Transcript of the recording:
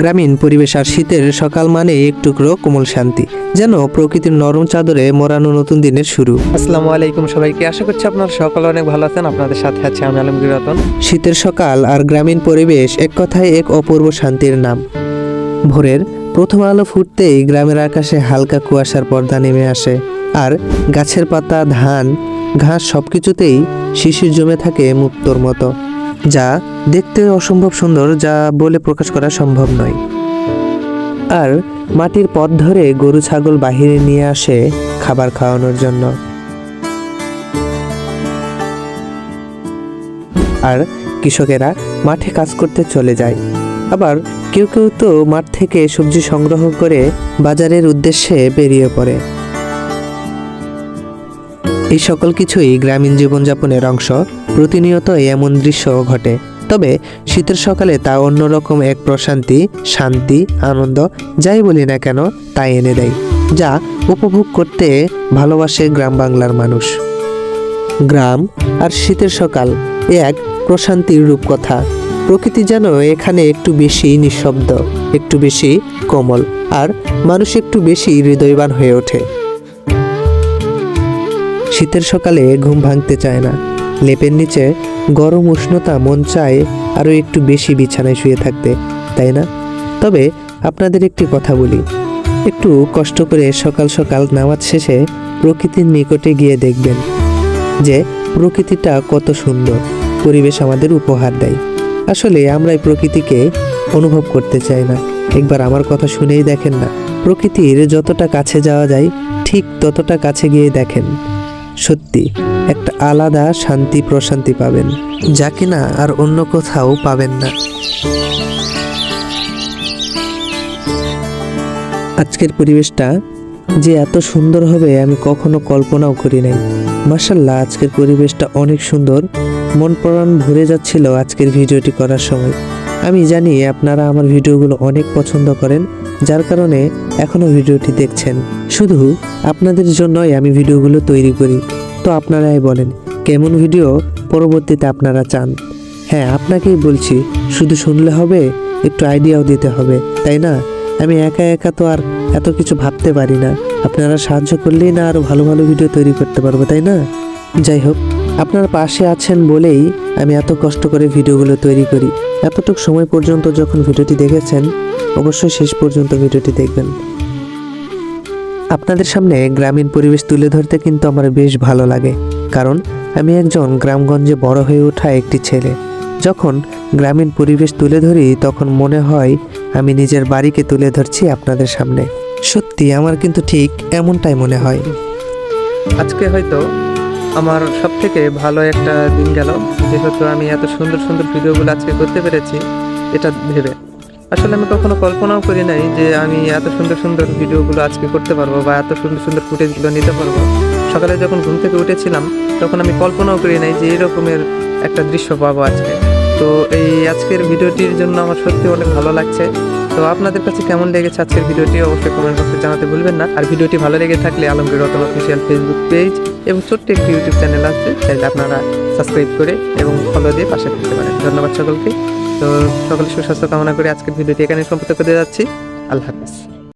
গ্রামীণ পরিবেশ আর শীতের সকাল মানে এক টুকরো কোমল শান্তি যেন প্রকৃতির নরম চাদরে মোড়ানো নতুন দিনের শুরু। আসসালামু আলাইকুম সবাইকে। আশা করছি আপনারা সকলে অনেক ভালো আছেন। আপনাদের সাথে আছে আমি আলমগীর রতন। শীতের সকাল আর গ্রামীণ পরিবেশ এক কথায় এক অপূর্ব শান্তির নাম। ভোরের প্রথম আলো ফুটতেই গ্রামের আকাশে হালকা কুয়াশার পর্দা নেমে আসে আর গাছের পাতা ধান ঘাস সবকিছুতেই শিশির জমে থাকে মুক্তোর মতো। যা দেখতে অসম্ভব সুন্দর, যা বলে প্রকাশ করা সম্ভব নয়। আর মাটির পথ ধরে গরু ছাগল বাহিরে নিয়ে আসে খাবার খাওয়ানোর জন্য। আর কৃষকেরা মাঠে কাজ করতে চলে যায়। আবার কেউ কেউ তো মাঠ থেকে সবজি সংগ্রহ করে বাজারের উদ্দেশ্যে বেরিয়ে পড়ে। এই সকল কিছুই গ্রামীণ জীবনযাপনের অংশ প্রতিনিয়ত এমন দৃশ্য ঘটে। তবে শীতের সকালে তা অন্যরকম এক প্রশান্তি, শান্তি, আনন্দ, যাই বলি না কেন, তাই এনে দেয়, যা উপভোগ করতে ভালোবাসে গ্রাম বাংলার মানুষ। গ্রাম আর শীতের সকাল এক প্রশান্তির রূপকথা। প্রকৃতি যেন এখানে একটু বেশি নিঃশব্দ, একটু বেশি কোমল, আর মানুষ একটু বেশি হৃদয়বান হয়ে ওঠে। শীতের সকালে ঘুম ভাঙতে চায় না। লেপের নিচে গরম উষ্ণতা মন চায় আরও একটু বেশি বিছানায় শুয়ে থাকতে, তাই না? তবে আপনাদের একটি কথা বলি। একটু কষ্ট করে সকাল সকাল নামাজ শেষে প্রকৃতির নিকটে গিয়ে দেখবেন যে প্রকৃতিটা কত সুন্দর, পরিবেশ আমাদের উপহার দেয়। আসলে আমরা প্রকৃতিকে অনুভব করতে চাই না। একবার আমার কথা শুনেই দেখেন না, প্রকৃতির যতটা কাছে যাওয়া যায়, ঠিক ততটা কাছে গিয়ে দেখেন। সত্যি একটা আলাদা শান্তি প্রশান্তি পাবেন, যা কিনা আর অন্য কোথাও পাবেন না। আজকের পরিবেশটা যে এত সুন্দর হবে আমি কখনো কল্পনাও করি নাই। মার্শাল্লাহ আজকের পরিবেশটা অনেক সুন্দর। মন প্রাণ ভরে যাচ্ছিল আজকের ভিডিওটি করার সময়। আমি জানি আপনারা আমার ভিডিওগুলো অনেক পছন্দ করেন, যার কারণে এখনও ভিডিওটি দেখছেন। শুধু আপনাদের জন্যই আমি ভিডিওগুলো তৈরি করি। তো আপনারাই বলেন, কেমন ভিডিও? পরবর্তীতে আপনারা চান। হ্যাঁ আপনাকেই বলছি, শুধু শুনলে হবে, একটু আইডিয়াও দিতে হবে, তাই না? আমি একা একা তো আর এত কিছু ভাবতে পারি না। আপনারা সাহায্য করলেই না আরও ভালো ভালো ভিডিও তৈরি করতে পারব, তাই না? যাই হোক আপনার পাশে আছেন বলেই আমি এত কষ্ট করে ভিডিওগুলো তৈরি করি। এতটুকু সময় পর্যন্ত যখন ভিডিওটি দেখেছেন, অবশ্যই শেষ পর্যন্ত ভিডিওটি দেখবেন। আপনাদের সামনে গ্রামীণ পরিবেশ তুলে ধরতে কিন্তু আমার বেশ ভালো লাগে, কারণ আমি একজন গ্রামগঞ্জে বড় হয়ে ওঠা একটি ছেলে। যখন গ্রামীণ পরিবেশ তুলে ধরি, তখন মনে হয় আমি নিজের বাড়িকে তুলে ধরছি আপনাদের সামনে। সত্যি, আমার কিন্তু ঠিক এমনটাই মনে হয়। আজকে হয়তো আমার সব থেকে ভালো একটা দিন গেল, যেহেতু আমি এত সুন্দর সুন্দর ভিডিওগুলো আজকে করতে পেরেছি, এটা ভেবে। আসলে আমি কখনো কল্পনাও করি নাই যে আমি এত সুন্দর সুন্দর ভিডিওগুলো আজকে করতে পারব বা এত সুন্দর সুন্দর ফুটেজগুলো নিতে পারব। সকালে যখন ঘুম থেকে উঠেছিলাম, তখন আমি কল্পনাও করি নাই যে এরকমের একটা দৃশ্য পাবো আজকে। তো এই আজকের ভিডিওটির জন্য আমার সত্যি অনেক ভালো লাগছে। তো আপনাদের কাছে কেমন লেগেছে আজকের ভিডিওটি অবশ্যই কমেন্ট বক্সে জানাতে ভুলবেন না। আর ভিডিওটি ভালো লেগে থাকলে Alamgir Ratan official Facebook page এবং ছোট্ট একটি ইউটিউব চ্যানেল আছে চাইলে আপনারা সাবস্ক্রাইব করে এবং ফলো দিয়ে পাশে থাকতে পারেন। ধন্যবাদ সকলকে। তো সকলে সুস্বাস্থ্য কামনা করে আজকের ভিডিওটি এখানে সম্পূর্ণ করে যাচ্ছি। আল্লাহ হাফিজ।